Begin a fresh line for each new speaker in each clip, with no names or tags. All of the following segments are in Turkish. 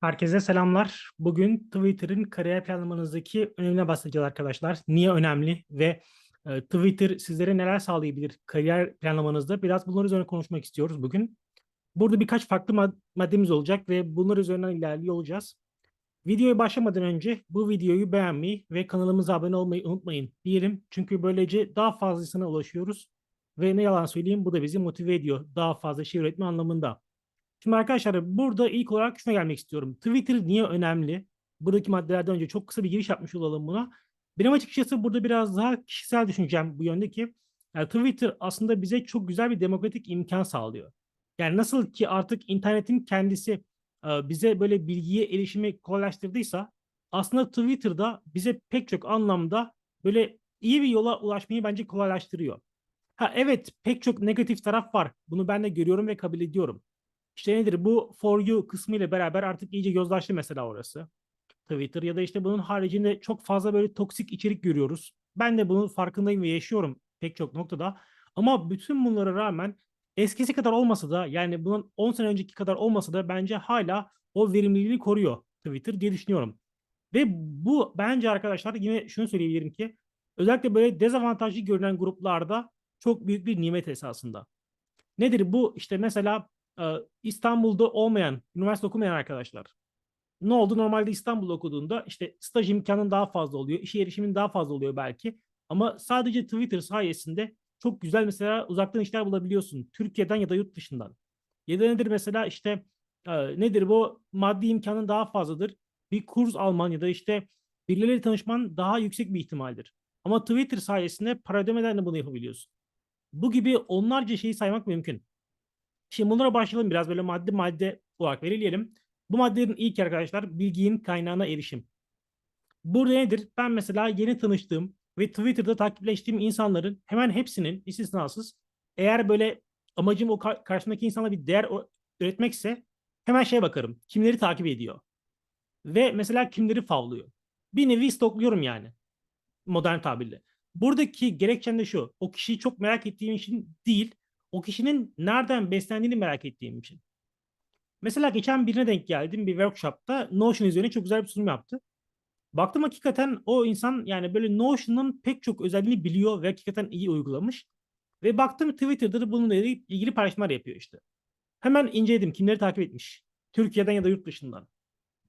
Herkese selamlar. Bugün Twitter'ın kariyer planlamanızdaki önemine bahsedeceğiz arkadaşlar. Niye önemli ve e, Twitter sizlere neler sağlayabilir kariyer planlamanızda? Biraz bunlar üzerine konuşmak istiyoruz bugün. Burada birkaç farklı mad- maddemiz olacak ve bunlar üzerinden ilerliyor olacağız. Videoya başlamadan önce bu videoyu beğenmeyi ve kanalımıza abone olmayı unutmayın diyelim. Çünkü böylece daha fazla insana ulaşıyoruz. Ve ne yalan söyleyeyim bu da bizi motive ediyor daha fazla şey üretme anlamında. Şimdi arkadaşlar burada ilk olarak şuna gelmek istiyorum. Twitter niye önemli? Buradaki maddelerden önce çok kısa bir giriş yapmış olalım buna. Benim açıkçası burada biraz daha kişisel düşüncem bu yönde ki yani Twitter aslında bize çok güzel bir demokratik imkan sağlıyor. Yani nasıl ki artık internetin kendisi e, bize böyle bilgiye erişimi kolaylaştırdıysa aslında Twitter'da bize pek çok anlamda böyle iyi bir yola ulaşmayı bence kolaylaştırıyor. Ha evet pek çok negatif taraf var. Bunu ben de görüyorum ve kabul ediyorum. İşte nedir bu for you kısmı ile beraber artık iyice yozlaştı mesela orası. Twitter ya da işte bunun haricinde çok fazla böyle toksik içerik görüyoruz. Ben de bunun farkındayım ve yaşıyorum pek çok noktada. Ama bütün bunlara rağmen eskisi kadar olmasa da yani bunun 10 sene önceki kadar olmasa da bence hala o verimliliği koruyor Twitter diye düşünüyorum. Ve bu bence arkadaşlar yine şunu söyleyebilirim ki özellikle böyle dezavantajlı görünen gruplarda çok büyük bir nimet esasında. Nedir bu? İşte mesela İstanbul'da olmayan, üniversite okumayan arkadaşlar. Ne oldu? Normalde İstanbul'da okuduğunda işte staj imkanın daha fazla oluyor, işe erişimin daha fazla oluyor belki. Ama sadece Twitter sayesinde çok güzel mesela uzaktan işler bulabiliyorsun. Türkiye'den ya da yurt dışından. Ya da nedir mesela işte e, nedir bu? Maddi imkanın daha fazladır. Bir kurs alman ya da işte birileriyle tanışman daha yüksek bir ihtimaldir. Ama Twitter sayesinde para ödemeden de bunu yapabiliyorsun. Bu gibi onlarca şeyi saymak mümkün. Şimdi bunlara başlayalım biraz böyle madde madde olarak belirleyelim. Bu maddelerin ilk arkadaşlar bilginin kaynağına erişim. Burada nedir? Ben mesela yeni tanıştığım ve Twitter'da takipleştiğim insanların hemen hepsinin istisnasız eğer böyle amacım o kar- karşımdaki insana bir değer üretmekse hemen şeye bakarım. Kimleri takip ediyor? Ve mesela kimleri favlıyor? Bir nevi stokluyorum yani modern tabirle. Buradaki gerekçem de şu. O kişiyi çok merak ettiğim için değil, o kişinin nereden beslendiğini merak ettiğim için. Mesela geçen birine denk geldim bir workshopta Notion üzerine çok güzel bir sunum yaptı. Baktım hakikaten o insan yani böyle Notion'un pek çok özelliğini biliyor ve hakikaten iyi uygulamış. Ve baktım Twitter'da da bununla ilgili paylaşımlar yapıyor işte. Hemen inceledim kimleri takip etmiş. Türkiye'den ya da yurt dışından.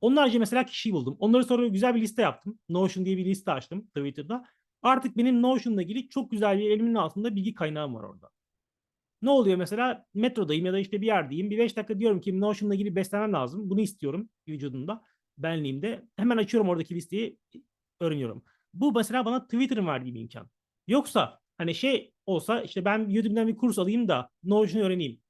Onlarca mesela kişiyi buldum. Onları sonra güzel bir liste yaptım. Notion diye bir liste açtım Twitter'da. Artık benim Notion'la ilgili çok güzel bir elimin altında bilgi kaynağım var orada. Ne oluyor mesela? Metrodayım ya da işte bir yerdeyim. Bir 5 dakika diyorum ki Notion'la ilgili beslemem lazım. Bunu istiyorum vücudumda, benliğimde. Hemen açıyorum oradaki listeyi, öğreniyorum. Bu mesela bana Twitter'ın verdiği bir imkan. Yoksa hani şey olsa işte ben Udemy'den bir kurs alayım da Notion'u öğreneyim.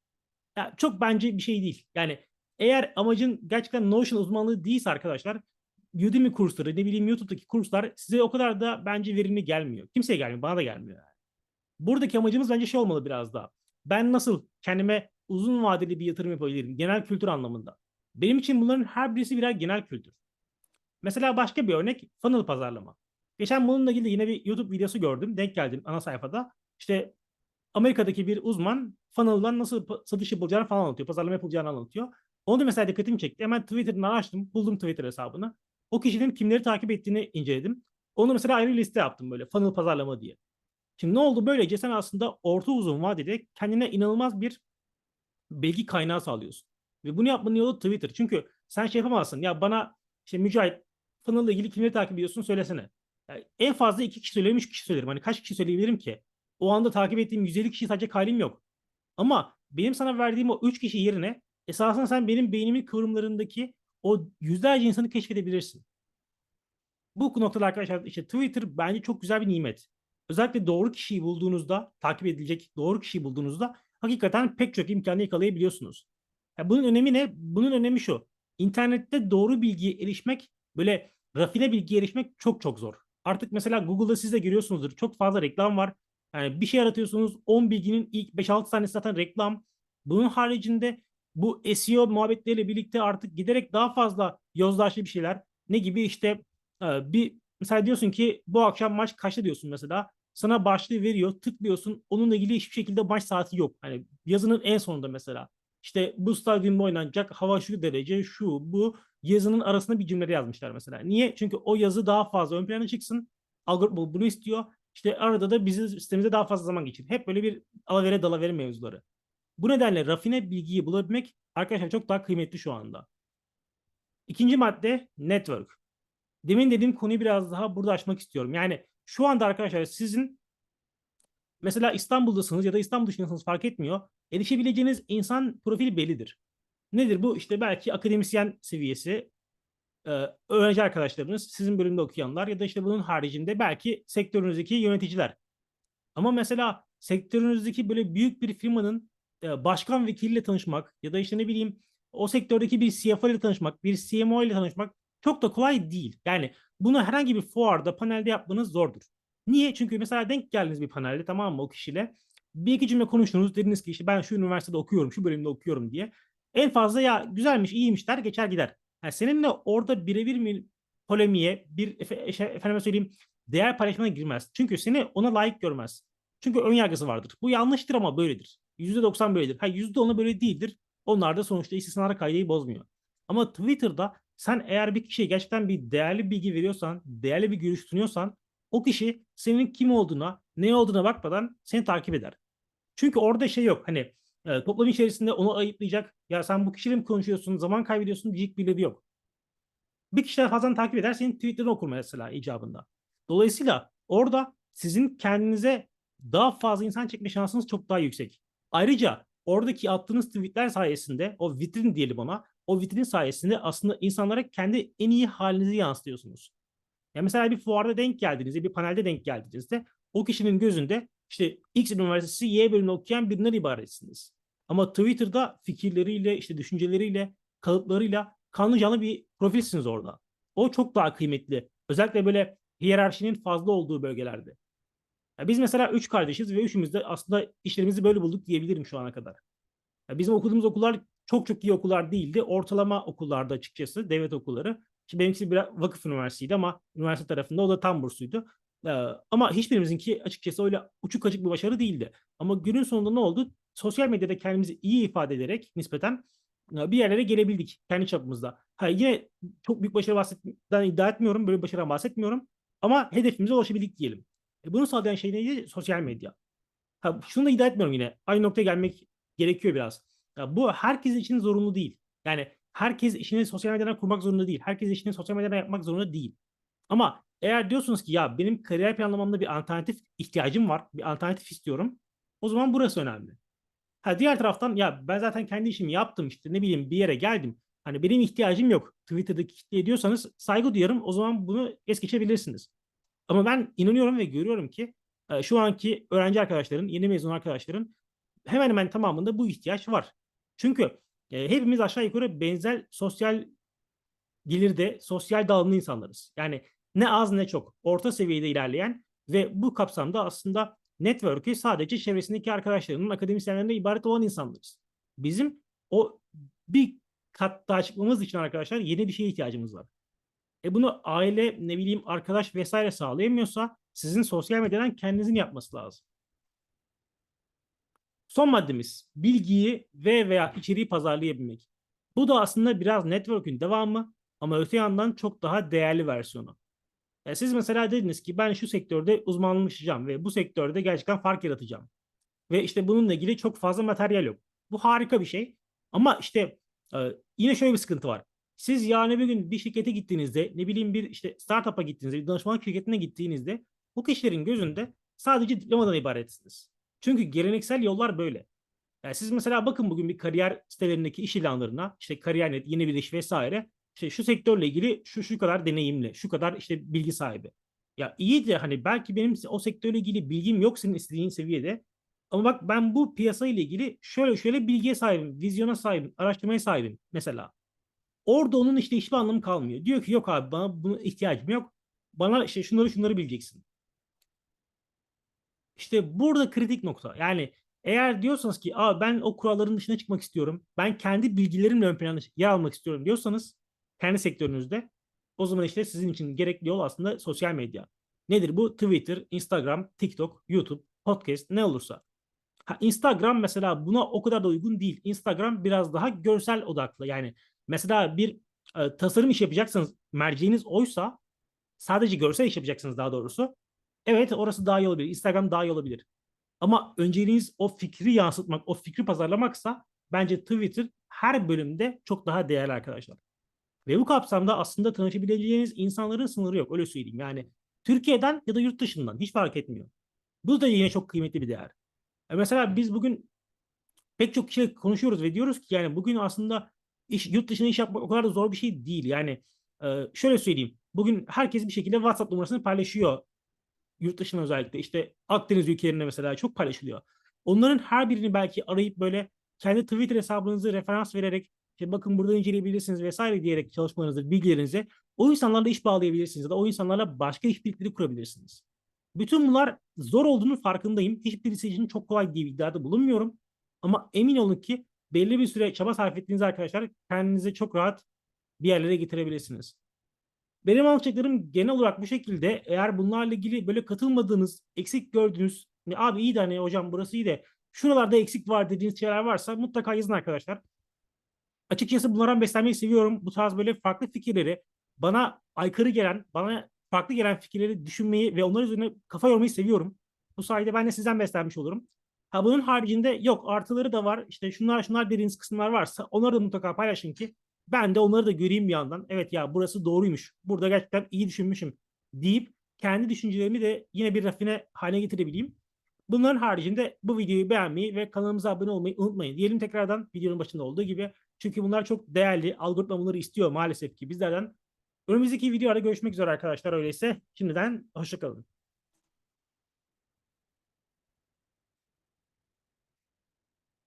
Ya çok bence bir şey değil. Yani eğer amacın gerçekten Notion uzmanlığı değilse arkadaşlar Udemy kursları ne bileyim YouTube'daki kurslar size o kadar da bence verimli gelmiyor. Kimseye gelmiyor. Bana da gelmiyor yani. Buradaki amacımız bence şey olmalı biraz daha. Ben nasıl kendime uzun vadeli bir yatırım yapabilirim genel kültür anlamında. Benim için bunların her birisi birer genel kültür. Mesela başka bir örnek funnel pazarlama. Geçen bununla ilgili yine bir YouTube videosu gördüm. Denk geldim ana sayfada. İşte Amerika'daki bir uzman funnel'dan nasıl satış yapılacağını falan anlatıyor. Pazarlama yapılacağını anlatıyor. Onu da mesela dikkatimi çekti. Hemen Twitter'dan açtım. Buldum Twitter hesabını. O kişinin kimleri takip ettiğini inceledim. Onu mesela ayrı liste yaptım böyle funnel pazarlama diye. Şimdi ne oldu? Böylece sen aslında orta uzun vadede kendine inanılmaz bir bilgi kaynağı sağlıyorsun. Ve bunu yapmanın yolu Twitter. Çünkü sen şey yapamazsın. Ya bana işte Mücahit ile ilgili kimleri takip ediyorsun söylesene. Yani en fazla iki kişi söylerim, üç kişi söylerim. Hani kaç kişi söyleyebilirim ki? O anda takip ettiğim 150 kişi sadece halim yok. Ama benim sana verdiğim o 3 kişi yerine esasında sen benim beynimin kıvrımlarındaki o yüzlerce insanı keşfedebilirsin. Bu noktada arkadaşlar işte Twitter bence çok güzel bir nimet. Özellikle doğru kişiyi bulduğunuzda, takip edilecek doğru kişiyi bulduğunuzda hakikaten pek çok imkanı yakalayabiliyorsunuz. Ya bunun önemi ne? Bunun önemi şu. İnternette doğru bilgiye erişmek, böyle rafine bilgiye erişmek çok çok zor. Artık mesela Google'da siz de görüyorsunuzdur. Çok fazla reklam var. Yani bir şey aratıyorsunuz 10 bilginin ilk 5-6 tanesi zaten reklam. Bunun haricinde bu SEO muhabbetleriyle birlikte artık giderek daha fazla yozlaşlı bir şeyler. Ne gibi işte bir mesela diyorsun ki bu akşam maç kaçta diyorsun mesela. Sana başlığı veriyor, tıklıyorsun. Onunla ilgili hiçbir şekilde maç saati yok. Hani yazının en sonunda mesela. işte bu stadyumda oynanacak hava şu derece şu bu yazının arasında bir cümle yazmışlar mesela. Niye? Çünkü o yazı daha fazla ön plana çıksın. Algoritma bunu istiyor. İşte arada da bizim sistemimizde daha fazla zaman geçir. Hep böyle bir alavere dalavere mevzuları. Bu nedenle rafine bilgiyi bulabilmek arkadaşlar çok daha kıymetli şu anda. İkinci madde network. Demin dediğim konuyu biraz daha burada açmak istiyorum. Yani şu anda arkadaşlar sizin mesela İstanbul'dasınız ya da İstanbul dışındasınız fark etmiyor. Erişebileceğiniz insan profili bellidir. Nedir bu? İşte belki akademisyen seviyesi, öğrenci arkadaşlarınız, sizin bölümde okuyanlar ya da işte bunun haricinde belki sektörünüzdeki yöneticiler. Ama mesela sektörünüzdeki böyle büyük bir firmanın başkan vekiliyle tanışmak ya da işte ne bileyim o sektördeki bir CFO ile tanışmak, bir CMO ile tanışmak çok da kolay değil. Yani bunu herhangi bir fuarda, panelde yapmanız zordur. Niye? Çünkü mesela denk geldiniz bir panelde tamam mı o kişiyle. Bir iki cümle konuştunuz. Dediniz ki işte ben şu üniversitede okuyorum, şu bölümde okuyorum diye. En fazla ya güzelmiş, iyiymiş der geçer gider. Yani seninle orada birebir mi polemiğe, bir efendime söyleyeyim değer paylaşmana girmez. Çünkü seni ona layık görmez. Çünkü ön yargısı vardır. Bu yanlıştır ama böyledir. %90 böyledir. Ha %10'a böyle değildir. Onlar da sonuçta istisnalar kaydeyi bozmuyor. Ama Twitter'da sen eğer bir kişiye gerçekten bir değerli bilgi veriyorsan, değerli bir görüş sunuyorsan o kişi senin kim olduğuna, ne olduğuna bakmadan seni takip eder. Çünkü orada şey yok. Hani e, toplum içerisinde onu ayıplayacak. Ya sen bu kişiyle mi konuşuyorsun, zaman kaybediyorsun diyecek birileri yok. Bir kişiden fazla takip eder, senin tweetlerini okur mesela icabında. Dolayısıyla orada sizin kendinize daha fazla insan çekme şansınız çok daha yüksek. Ayrıca oradaki attığınız tweetler sayesinde o vitrin diyelim ona o vitrin sayesinde aslında insanlara kendi en iyi halinizi yansıtıyorsunuz. Ya mesela bir fuarda denk geldiğinizde, bir panelde denk geldiğinizde o kişinin gözünde işte X üniversitesi Y bölümünü okuyan birinden ibaretsiniz. Ama Twitter'da fikirleriyle, işte düşünceleriyle, kalıplarıyla kanlı canlı bir profilsiniz orada. O çok daha kıymetli. Özellikle böyle hiyerarşinin fazla olduğu bölgelerde. Ya biz mesela üç kardeşiz ve üçümüz de aslında işlerimizi böyle bulduk diyebilirim şu ana kadar. Ya bizim okuduğumuz okullar çok çok iyi okullar değildi. Ortalama okullarda açıkçası devlet okulları. Ki benimkisi bir vakıf üniversiteydi ama üniversite tarafında o da tam bursluydu. Ee, ama hiçbirimizinki açıkçası öyle uçuk açık bir başarı değildi. Ama günün sonunda ne oldu? Sosyal medyada kendimizi iyi ifade ederek nispeten bir yerlere gelebildik kendi çapımızda. Ha, yine çok büyük başarı bahsettiğinden iddia etmiyorum. Böyle bir başarıdan bahsetmiyorum. Ama hedefimize ulaşabildik diyelim. E bunu sağlayan şey neydi? Sosyal medya. Ha, şunu da iddia etmiyorum yine. Aynı noktaya gelmek gerekiyor biraz. Ya bu herkes için zorunlu değil. Yani herkes işini sosyal medyadan kurmak zorunda değil. Herkes işini sosyal medyadan yapmak zorunda değil. Ama eğer diyorsunuz ki ya benim kariyer planlamamda bir alternatif ihtiyacım var. Bir alternatif istiyorum. O zaman burası önemli. Ha diğer taraftan ya ben zaten kendi işimi yaptım işte ne bileyim bir yere geldim. Hani benim ihtiyacım yok. Twitter'daki kitle diyorsanız saygı duyarım. O zaman bunu es geçebilirsiniz. Ama ben inanıyorum ve görüyorum ki e, şu anki öğrenci arkadaşların, yeni mezun arkadaşların hemen hemen tamamında bu ihtiyaç var. Çünkü e, hepimiz aşağı yukarı benzer sosyal gelirde, sosyal dağılımlı insanlarız. Yani ne az ne çok, orta seviyede ilerleyen ve bu kapsamda aslında network'ü sadece çevresindeki arkadaşlarının, akademisyenlerine ibaret olan insanlarız. Bizim o bir kat daha çıkmamız için arkadaşlar yeni bir şeye ihtiyacımız var. E bunu aile, ne bileyim arkadaş vesaire sağlayamıyorsa sizin sosyal medyadan kendinizin yapması lazım. Son maddemiz bilgiyi ve veya içeriği pazarlayabilmek. Bu da aslında biraz network'ün devamı ama öte yandan çok daha değerli versiyonu. Yani siz mesela dediniz ki ben şu sektörde uzmanlaşacağım ve bu sektörde gerçekten fark yaratacağım. Ve işte bununla ilgili çok fazla materyal yok. Bu harika bir şey. Ama işte yine şöyle bir sıkıntı var. Siz yani bir gün bir şirkete gittiğinizde ne bileyim bir işte startup'a gittiğinizde bir danışmanlık şirketine gittiğinizde bu kişilerin gözünde sadece diplomadan ibaretsiniz. Çünkü geleneksel yollar böyle. Yani siz mesela bakın bugün bir kariyer sitelerindeki iş ilanlarına işte kariyer.net, yeni bir iş vesaire işte şu sektörle ilgili şu şu kadar deneyimli, şu kadar işte bilgi sahibi. Ya iyi de hani belki benim o sektörle ilgili bilgim yok senin istediğin seviyede. Ama bak ben bu piyasa ile ilgili şöyle şöyle bilgiye sahibim, vizyona sahibim, araştırmaya sahibim mesela. Orada onun işte hiçbir anlamı kalmıyor. Diyor ki yok abi bana buna ihtiyacım yok. Bana işte şunları şunları bileceksin. İşte burada kritik nokta. Yani eğer diyorsanız ki Aa, ben o kuralların dışına çıkmak istiyorum. Ben kendi bilgilerimle ön planda yer almak istiyorum diyorsanız kendi sektörünüzde o zaman işte sizin için gerekli yol aslında sosyal medya. Nedir bu? Twitter, Instagram, TikTok, YouTube, podcast ne olursa. Ha, Instagram mesela buna o kadar da uygun değil. Instagram biraz daha görsel odaklı. Yani mesela bir e, tasarım iş yapacaksanız merceğiniz oysa sadece görsel iş yapacaksınız daha doğrusu. Evet orası daha iyi olabilir. Instagram daha iyi olabilir. Ama önceliğiniz o fikri yansıtmak, o fikri pazarlamaksa bence Twitter her bölümde çok daha değerli arkadaşlar. Ve bu kapsamda aslında tanışabileceğiniz insanların sınırı yok. Öyle söyleyeyim. Yani Türkiye'den ya da yurt dışından hiç fark etmiyor. Bu da yine çok kıymetli bir değer. E mesela biz bugün pek çok kişiyle konuşuyoruz ve diyoruz ki yani bugün aslında iş, yurt dışında iş yapmak o kadar da zor bir şey değil. Yani e, şöyle söyleyeyim. Bugün herkes bir şekilde WhatsApp numarasını paylaşıyor. Yurt dışında özellikle işte Akdeniz ülkelerinde mesela çok paylaşılıyor. Onların her birini belki arayıp böyle kendi Twitter hesabınızı referans vererek işte bakın burada inceleyebilirsiniz vesaire diyerek çalışmanızı, bilgilerinizi o insanlarla iş bağlayabilirsiniz ya da o insanlarla başka işbirlikleri kurabilirsiniz. Bütün bunlar zor olduğunu farkındayım. Hiçbirisi için çok kolay diye bir iddiada bulunmuyorum. Ama emin olun ki belli bir süre çaba sarf ettiğiniz arkadaşlar kendinizi çok rahat bir yerlere getirebilirsiniz. Benim anlatacaklarım genel olarak bu şekilde. Eğer bunlarla ilgili böyle katılmadığınız, eksik gördüğünüz, "Ne abi iyi de hani hocam burası iyi de şuralarda eksik var dediğiniz şeyler varsa mutlaka yazın arkadaşlar. Açıkçası bunlardan beslenmeyi seviyorum. Bu tarz böyle farklı fikirleri bana aykırı gelen, bana farklı gelen fikirleri düşünmeyi ve onlar üzerine kafa yormayı seviyorum. Bu sayede ben de sizden beslenmiş olurum. Ha bunun haricinde yok artıları da var. İşte şunlar şunlar dediğiniz kısımlar varsa onları da mutlaka paylaşın ki ben de onları da göreyim bir yandan. Evet ya burası doğruymuş. Burada gerçekten iyi düşünmüşüm deyip kendi düşüncelerimi de yine bir rafine hale getirebileyim. Bunların haricinde bu videoyu beğenmeyi ve kanalımıza abone olmayı unutmayın. Diyelim tekrardan videonun başında olduğu gibi. Çünkü bunlar çok değerli. Algoritma bunları istiyor maalesef ki bizlerden. Önümüzdeki videolarda görüşmek üzere arkadaşlar öyleyse. Şimdiden hoşçakalın.